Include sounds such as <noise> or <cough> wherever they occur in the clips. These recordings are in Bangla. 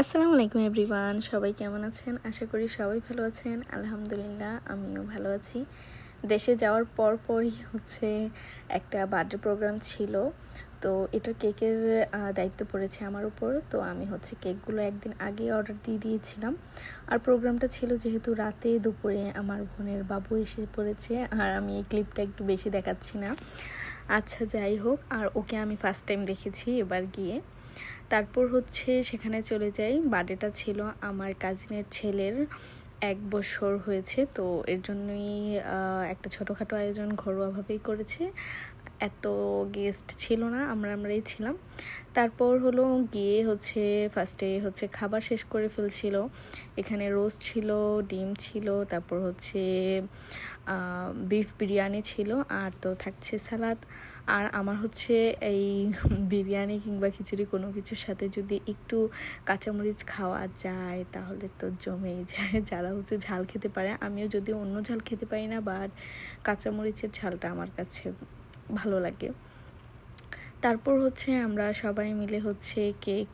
আসসালামু আলাইকুম এভরিওয়ান, সবাই কেমন আছেন? আশা করি সবাই ভালো আছেন। আলহামদুলিল্লাহ, আমিও ভালো আছি। দেশে যাওয়ার পর পরই হচ্ছে একটা বার্থডে প্রোগ্রাম ছিল। তো এটা কেকের দায়িত্ব পড়েছে আমার উপর। তো আমি হচ্ছে কেকগুলো একদিন আগে অর্ডার দিয়ে দিয়েছিলাম। আর প্রোগ্রামটা ছিল যেহেতু রাতে দুপুরে আমার বোনের বাবু এসে পড়েছে, আর আমি এই ক্লিপটা একটু বেশি দেখাচ্ছি না। আচ্ছা যাই হোক, আর ওকে আমি ফার্স্ট টাইম দেখেছি এবার গিয়ে। তারপর হচ্ছে সেখানে চলে যাই। বার্থডেটা ছিল আমার কাজিনের ছেলের। এক বছর হয়েছে, তো এর জন্যই একটা ছোটোখাটো আয়োজন ঘরোয়াভাবেই করেছে। এত গেস্ট ছিল না, আমরা আমরাই ছিলাম। তারপর হলো গিয়ে হচ্ছে ফার্স্টে হচ্ছে খাবার শেষ করে ফেলছিল। এখানে রোস্ট ছিল, ডিম ছিল, তারপর হচ্ছে বিফ বিরিয়ানি ছিল, আর তো থাকছে সালাদ আর আমার হচ্ছে এই <laughs> বিরিয়ানি কিংবা খিচুড়ি কোনো কিছুর সাথে যদি একটু কাঁচামরিচ খাওয়া যায়, তাহলে তো জমেই যায়। <laughs> যারা হচ্ছে ঝাল খেতে পারে, আমিও যদি অন্য ঝাল খেতে পারি না বাট কাঁচামরিচের ঝালটা আমার কাছে ভালো লাগে। তারপর হচ্ছে আমরা সবাই মিলে হচ্ছে কেক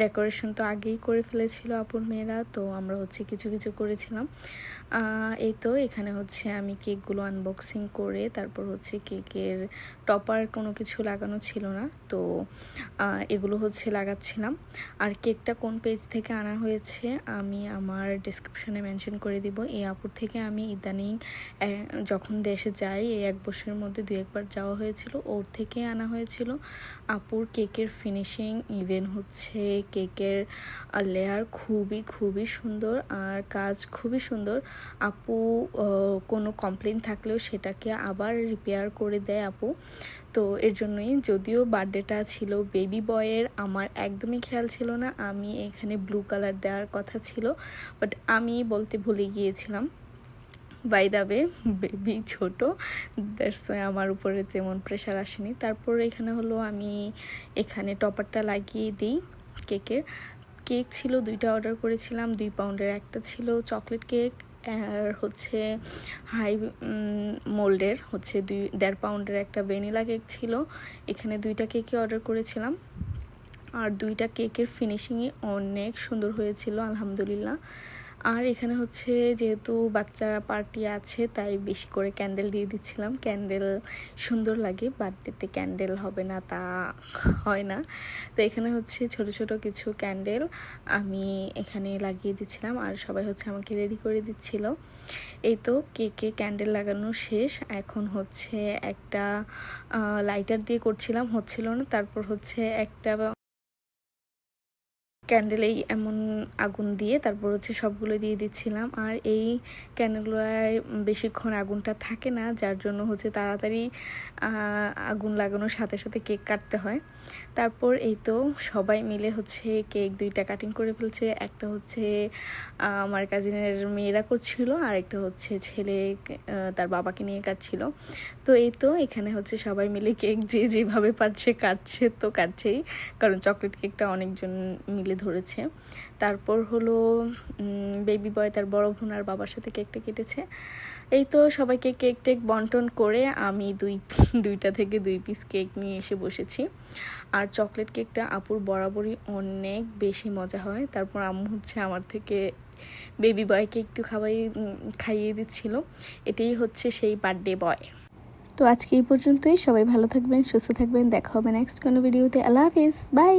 ডেকোরেশন তো আগেই করে ফেলেছিল আপুর মেয়েরা, তো আমরা হচ্ছে কিছু কিছু করেছিলাম। এই তো এখানে হচ্ছে আমি কেকগুলো আনবক্সিং করে তারপর হচ্ছে কেকের টপার কোনো কিছু লাগানো ছিল না, তো এগুলো হচ্ছে লাগাচ্ছিলাম। আর কেকটা কোন পেজ থেকে আনা হয়েছে আমি আমার ডিসক্রিপশনে মেনশন করে দিব। এই আপুর থেকে আমি ইদানিং যখন দেশে যাই, এই এক বছরের মধ্যে দু একবার যাওয়া হয়েছিল। ওর থেকে আনা হয়েছিল। আপুর কেকের ফিনিশিং ইভেন হচ্ছে কেকের লেয়ার খুবই খুবই সুন্দর আর কাজ খুবই সুন্দর। আপু কোনো কমপ্লেন থাকলেও সেটাকে আবার রিপেয়ার করে দেয় আপু। তো এর জন্যই যদিও বার্থডেটা ছিল বেবি বয়ের আমার একদমই খেয়াল ছিল না। আমি এখানে ব্লু কালার দেওয়ার কথা ছিল বাট আমি বলতে ভুলে গিয়েছিলাম। বাই দাবে বেবি ছোট দ্যাটস আমার উপরে তেমন প্রেশার আসেনি। তারপর এখানে হলো আমি এখানে টপারটা লাগিয়ে দিই কেকের। কেক ছিল দুইটা অর্ডার করেছিলাম, দুই পাউন্ডের একটা ছিল চকলেট কেক আর হচ্ছে হাই মোল্ডের হচ্ছে দুই, দেড় পাউন্ডের একটা ভ্যানিলা কেক ছিল। এখানে দুইটা কেকই অর্ডার করেছিলাম। আর দুইটা কেকের ফিনিশিংই অনেক সুন্দর হয়েছিল, আলহামদুলিল্লাহ। আর এখানে হচ্ছে যেহেতু বাচ্চারা পার্টি আছে, তাই বেশি করে ক্যান্ডেল দিয়ে দিচ্ছিলাম। ক্যান্ডেল সুন্দর লাগে, বার্থডেতে ক্যান্ডেল হবে না তা হয় না। তো এখানে হচ্ছে ছোট ছোট কিছু ক্যান্ডেল আমি এখানে লাগিয়ে দিচ্ছিলাম আর সবাই হচ্ছে আমাকে রেডি করে দিচ্ছিল। এই তো কেকে ক্যান্ডেল লাগানো শেষ। এখন হচ্ছে একটা লাইটার দিয়ে করছিলাম, হচ্ছিল না। তারপর হচ্ছে একটা ক্যান্ডেলেই এমন আগুন দিয়ে তারপর হচ্ছে সবগুলো দিয়ে দিচ্ছিলাম। আর এই ক্যান্ডেলগুলোয় বেশিক্ষণ আগুনটা থাকে না, যার জন্য হচ্ছে তাড়াতাড়ি আগুন লাগানোর সাথে সাথে কেক কাটতে হয়। তারপর এই তো সবাই মিলে হচ্ছে কেক দুইটা কাটিং করে ফেলছে। একটা হচ্ছে আমার কাজিনের মেয়েরা করছিল, আর একটা হচ্ছে ছেলে তার বাবাকে নিয়ে কাটছিল। তো এই তো এখানে হচ্ছে সবাই মিলে কেক যে যেভাবে পারছে কাটছে তো কাটছেই। কারণ চকলেট কেকটা অনেকজন মিলে ধরেছে। তারপর হলো বেবি বয় তার বড় বোন আর বাবার সাথে কেকটা কেটেছে। এই তো সবাইকে কেক টেক বন্টন করে আমি দুই, দুইটা থেকে দুই পিস কেক নিয়ে এসে বসেছি। আর চকলেট কেকটা আপুর বরাবরই অনেক বেশি মজা হয়। তারপর আম্মু হচ্ছে আমার থেকে বেবি বয়কে একটু খাওয়াই খাইয়ে দিচ্ছিল। এটাই হচ্ছে সেই বার্থডে বয় তো আজকে এই পর্যন্তই। সবাই ভালো থাকবেন, সুস্থ থাকবেন। দেখা হবে নেক্সট কোনো ভিডিওতে আল্লাহ হাফিজ। বাই